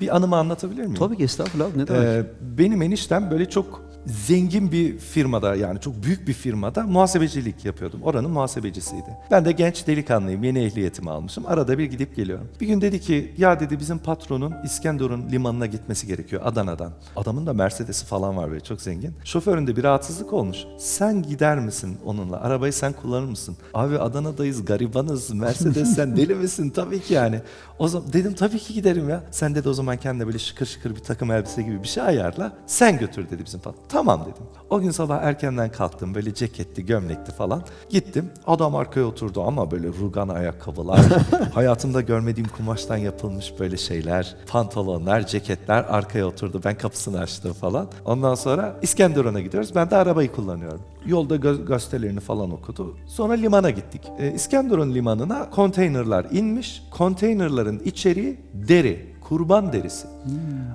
Bir anımı anlatabilir miyim? Tabii ki estağfurullah. Ne demek? Ee, benim eniştem böyle çok zengin bir firmada yani çok büyük bir firmada muhasebecilik yapıyordum. Oranın muhasebecisiydi. Ben de genç delikanlıyım. Yeni ehliyetimi almışım. Arada bir gidip geliyorum. Bir gün dedi ki ya dedi bizim patronun İskenderun limanına gitmesi gerekiyor Adana'dan. Adamın da Mercedes'i falan var böyle çok zengin. Şoföründe bir rahatsızlık olmuş. Sen gider misin onunla? Arabayı sen kullanır mısın? Abi Adana'dayız, garibanız. Mercedes sen deli misin? Tabii ki yani. O zaman dedim tabii ki giderim ya. Sen dedi o zaman kendine böyle şıkır şıkır bir takım elbise gibi bir şey ayarla. Sen götür dedi bizim patron. Tamam dedim. O gün sabah erkenden kalktım böyle ceketli, gömlekli falan. Gittim. Adam arkaya oturdu ama böyle rugan ayakkabılar. hayatımda görmediğim kumaştan yapılmış böyle şeyler. Pantolonlar, ceketler arkaya oturdu. Ben kapısını açtım falan. Ondan sonra İskenderun'a gidiyoruz. Ben de arabayı kullanıyorum. Yolda gö- gazetelerini falan okudu. Sonra limana gittik. Ee, İskenderun limanına konteynerlar inmiş. Konteynerların içeriği deri, kurban derisi.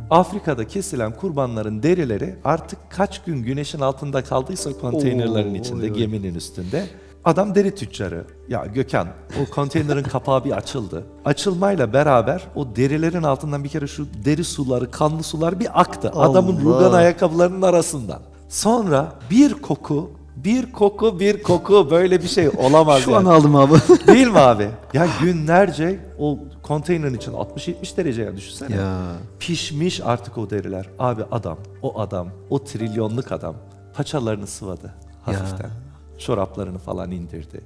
Afrika'da kesilen kurbanların derileri artık kaç gün güneşin altında kaldıysa konteynerlerin Oo, içinde, oy. geminin üstünde. Adam deri tüccarı. Ya Gökhan, o konteynerin kapağı bir açıldı. Açılmayla beraber o derilerin altından bir kere şu deri suları, kanlı sular bir aktı. Adamın Allah. rugan ayakkabılarının arasından. Sonra bir koku, bir koku, bir koku böyle bir şey olamaz Şu yani. an aldım abi. Değil mi abi? Ya günlerce o konteynerin için 60-70 dereceye düşünsene. ya. Pişmiş artık o deriler. Abi adam, o adam, o trilyonluk adam paçalarını sıvadı hafiften. Çoraplarını falan indirdi.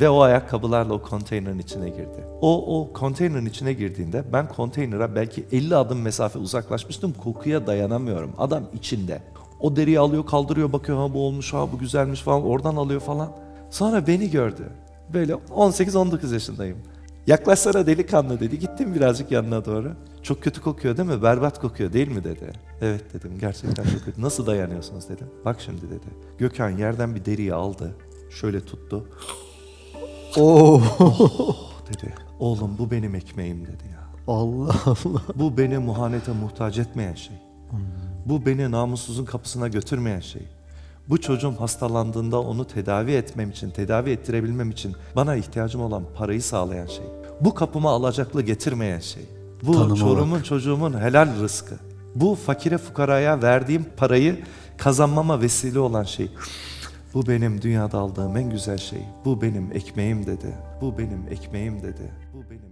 Ve o ayakkabılarla o konteynerin içine girdi. O o konteynerin içine girdiğinde ben konteynere belki 50 adım mesafe uzaklaşmıştım. Kokuya dayanamıyorum. Adam içinde. O deriyi alıyor, kaldırıyor, bakıyor ha bu olmuş, ha bu güzelmiş falan. Oradan alıyor falan. Sonra beni gördü. Böyle 18-19 yaşındayım. Yaklaşsana delikanlı dedi. Gittim birazcık yanına doğru. Çok kötü kokuyor değil mi? Berbat kokuyor değil mi dedi. Evet dedim gerçekten çok kötü. Nasıl dayanıyorsunuz dedim. Bak şimdi dedi. Gökhan yerden bir deriyi aldı. Şöyle tuttu. Oo. Dedi. Oğlum bu benim ekmeğim dedi ya. Allah Allah. Bu beni muhanete muhtaç etmeyen şey. Bu beni namussuzun kapısına götürmeyen şey. Bu çocuğum hastalandığında onu tedavi etmem için, tedavi ettirebilmem için bana ihtiyacım olan parayı sağlayan şey. Bu kapıma alacaklı getirmeyen şey. Bu Tanıma çorumun çocuğumun helal rızkı. Bu fakire fukaraya verdiğim parayı kazanmama vesile olan şey. Bu benim dünyada aldığım en güzel şey. Bu benim ekmeğim dedi. Bu benim ekmeğim dedi. Bu benim